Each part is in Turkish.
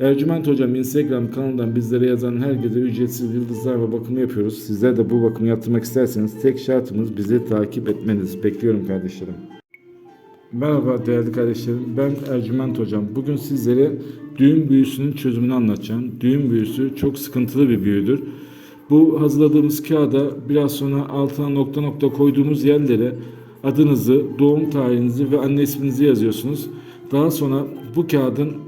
Ercüment Hocam Instagram kanalından bizlere yazan herkese ücretsiz yıldızlarla bakımı yapıyoruz. Sizler de bu bakımı yaptırmak isterseniz tek şartımız bizi takip etmeniz. Bekliyorum kardeşlerim. Merhaba değerli kardeşlerim. Ben Ercüment Hocam. Bugün sizlere düğün büyüsünün çözümünü anlatacağım. Düğün büyüsü çok sıkıntılı bir büyüdür. Bu hazırladığımız kağıda biraz sonra altına nokta nokta koyduğumuz yerlere adınızı, doğum tarihinizi ve anne isminizi yazıyorsunuz. Daha sonra bu kağıdın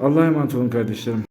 Allah'a emanet olun kardeşlerim.